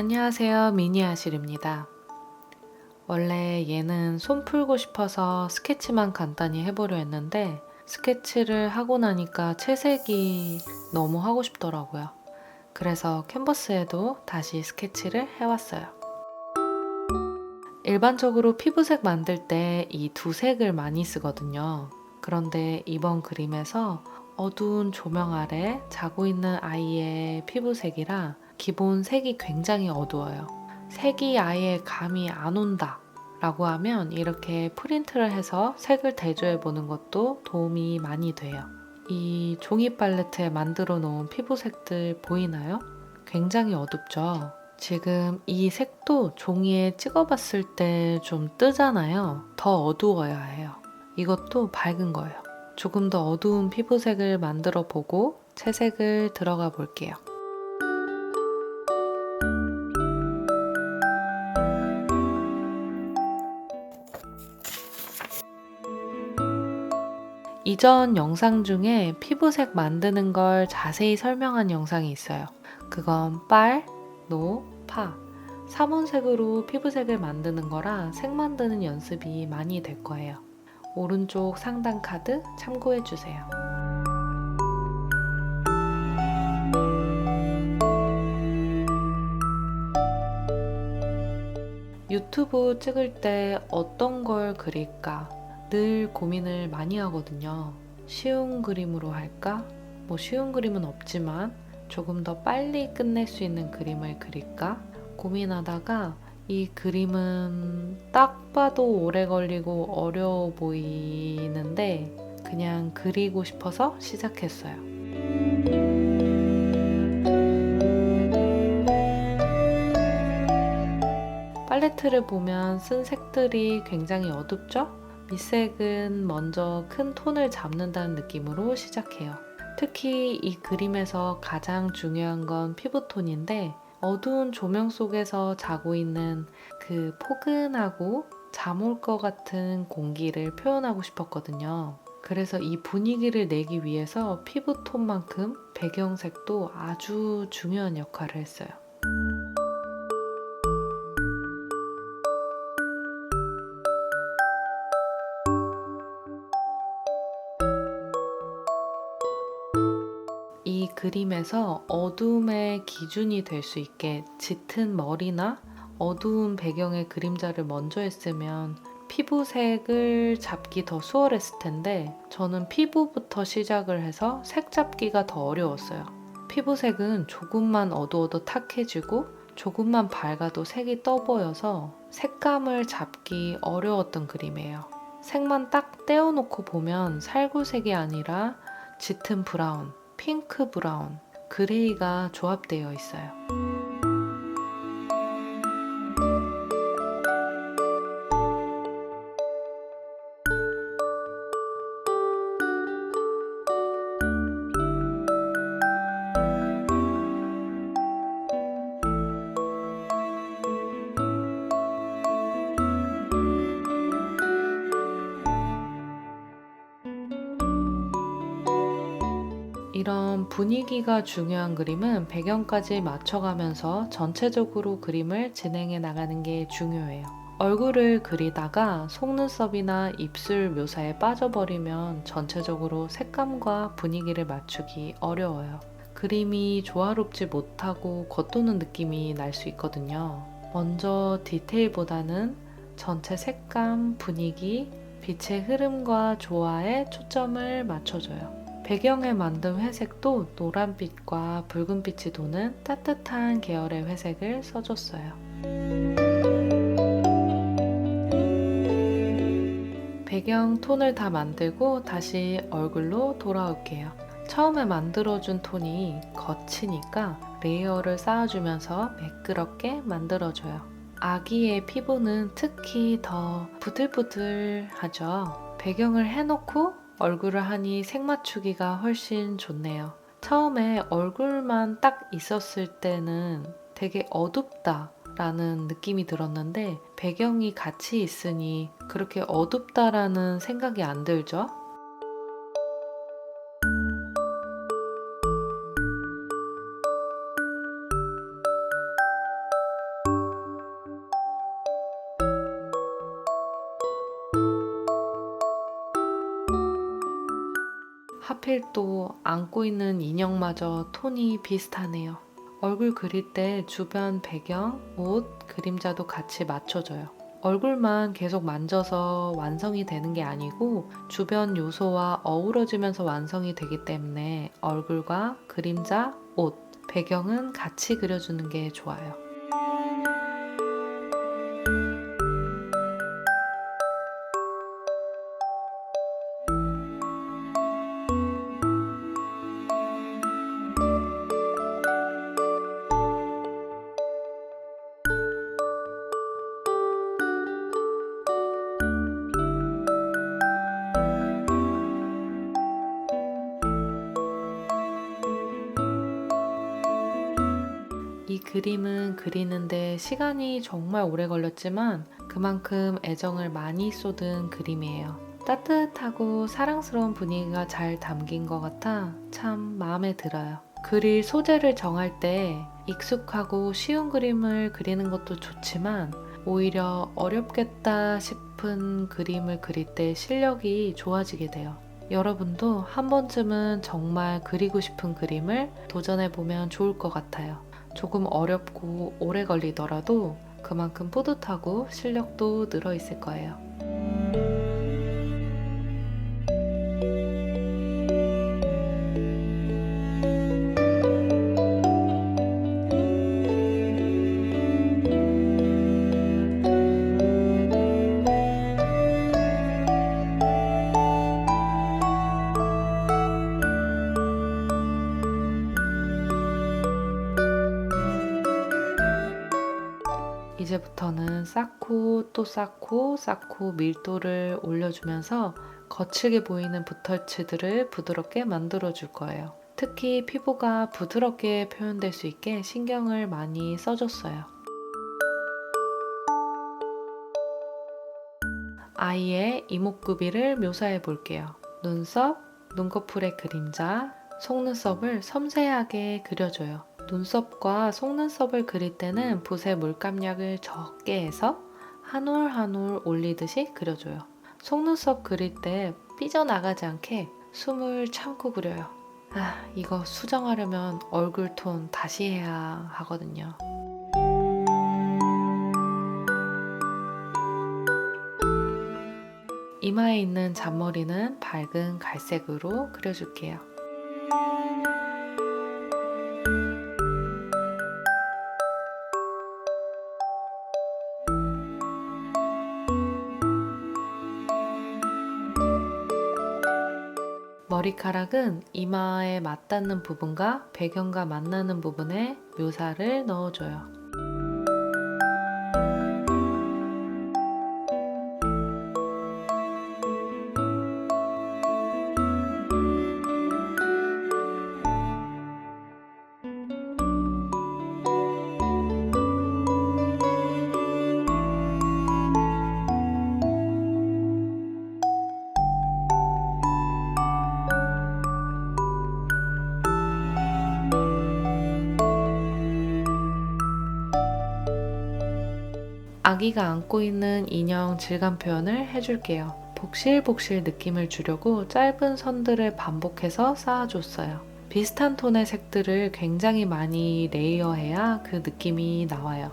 안녕하세요. 미니아실입니다. 원래 얘는 손 풀고 싶어서 스케치만 간단히 해보려 했는데 스케치를 하고 나니까 채색이 너무 하고 싶더라고요. 그래서 캔버스에도 다시 스케치를 해왔어요. 일반적으로 피부색 만들 때 이 두 색을 많이 쓰거든요. 그런데 이번 그림에서 어두운 조명 아래 자고 있는 아이의 피부색이라 기본 색이 굉장히 어두워요. 색이 아예 감이 안 온다. 라고 하면 이렇게 프린트를 해서 색을 대조해 보는 것도 도움이 많이 돼요. 이 종이 팔레트에 만들어 놓은 피부색들 보이나요? 굉장히 어둡죠? 지금 이 색도 종이에 찍어봤을 때 좀 뜨잖아요. 더 어두워야 해요. 이것도 밝은 거예요. 조금 더 어두운 피부색을 만들어 보고 채색을 들어가 볼게요. 이전 영상 중에 피부색 만드는 걸 자세히 설명한 영상이 있어요. 그건 빨, 노, 파. 3원색으로 피부색을 만드는 거라 색 만드는 연습이 많이 될 거예요. 오른쪽 상단 카드 참고해 주세요. 유튜브 찍을 때 어떤 걸 그릴까 늘 고민을 많이 하거든요. 쉬운 그림으로 할까? 뭐 쉬운 그림은 없지만 조금 더 빨리 끝낼 수 있는 그림을 그릴까? 고민하다가 이 그림은 딱 봐도 오래 걸리고 어려워 보이는데 그냥 그리고 싶어서 시작했어요. 팔레트를 보면 쓴 색들이 굉장히 어둡죠? 밑색은 먼저 큰 톤을 잡는다는 느낌으로 시작해요. 특히 이 그림에서 가장 중요한 건 피부톤인데 어두운 조명 속에서 자고 있는 그 포근하고 잠올 것 같은 공기를 표현하고 싶었거든요. 그래서 이 분위기를 내기 위해서 피부톤만큼 배경색도 아주 중요한 역할을 했어요. 그림에서 어둠의 기준이 될 수 있게 짙은 머리나 어두운 배경의 그림자를 먼저 했으면 피부색을 잡기 더 수월했을 텐데 저는 피부부터 시작을 해서 색 잡기가 더 어려웠어요. 피부색은 조금만 어두워도 탁해지고 조금만 밝아도 색이 떠 보여서 색감을 잡기 어려웠던 그림이에요. 색만 딱 떼어놓고 보면 살구색이 아니라 짙은 브라운, 핑크 브라운, 그레이가 조합되어 있어요. 이런 분위기가 중요한 그림은 배경까지 맞춰가면서 전체적으로 그림을 진행해 나가는 게 중요해요. 얼굴을 그리다가 속눈썹이나 입술 묘사에 빠져버리면 전체적으로 색감과 분위기를 맞추기 어려워요. 그림이 조화롭지 못하고 겉도는 느낌이 날 수 있거든요. 먼저 디테일보다는 전체 색감, 분위기, 빛의 흐름과 조화에 초점을 맞춰줘요. 배경에 만든 회색도 노란빛과 붉은빛이 도는 따뜻한 계열의 회색을 써줬어요. 배경 톤을 다 만들고 다시 얼굴로 돌아올게요. 처음에 만들어준 톤이 거치니까 레이어를 쌓아주면서 매끄럽게 만들어줘요. 아기의 피부는 특히 더 부들부들하죠. 배경을 해놓고 얼굴을 하니 색 맞추기가 훨씬 좋네요. 처음에 얼굴만 딱 있었을 때는 되게 어둡다 라는 느낌이 들었는데 배경이 같이 있으니 그렇게 어둡다라는 생각이 안 들죠? 또 안고 있는 인형마저 톤이 비슷하네요. 얼굴 그릴 때 주변 배경, 옷, 그림자도 같이 맞춰줘요. 얼굴만 계속 만져서 완성이 되는 게 아니고 주변 요소와 어우러지면서 완성이 되기 때문에 얼굴과 그림자, 옷, 배경은 같이 그려주는 게 좋아요. 그림은 그리는데 시간이 정말 오래 걸렸지만 그만큼 애정을 많이 쏟은 그림이에요. 따뜻하고 사랑스러운 분위기가 잘 담긴 것 같아 참 마음에 들어요. 그릴 소재를 정할 때 익숙하고 쉬운 그림을 그리는 것도 좋지만 오히려 어렵겠다 싶은 그림을 그릴 때 실력이 좋아지게 돼요. 여러분도 한 번쯤은 정말 그리고 싶은 그림을 도전해 보면 좋을 것 같아요. 조금 어렵고 오래 걸리더라도 그만큼 뿌듯하고 실력도 늘어 있을 거예요. 쌓고 또 쌓고 쌓고 밀도를 올려주면서 거칠게 보이는 붓터치들을 부드럽게 만들어 줄 거예요. 특히 피부가 부드럽게 표현될 수 있게 신경을 많이 써줬어요. 아이의 이목구비를 묘사해 볼게요. 눈썹, 눈꺼풀의 그림자, 속눈썹을 섬세하게 그려줘요. 눈썹과 속눈썹을 그릴 때는 붓에 물감약을 적게 해서 한 올 한 올 올리듯이 그려줘요. 속눈썹 그릴 때 삐져나가지 않게 숨을 참고 그려요. 아, 이거 수정하려면 얼굴 톤 다시 해야 하거든요. 이마에 있는 잔머리는 밝은 갈색으로 그려줄게요. 머리카락은 이마에 맞닿는 부분과 배경과 만나는 부분에 묘사를 넣어줘요. 아기가 안고 있는 인형 질감 표현을 해줄게요. 복실복실 느낌을 주려고 짧은 선들을 반복해서 쌓아줬어요. 비슷한 톤의 색들을 굉장히 많이 레이어해야 그 느낌이 나와요.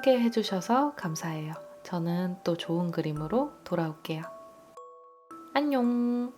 함께 해주셔서 감사해요. 저는 또 좋은 그림으로 돌아올게요. 안녕!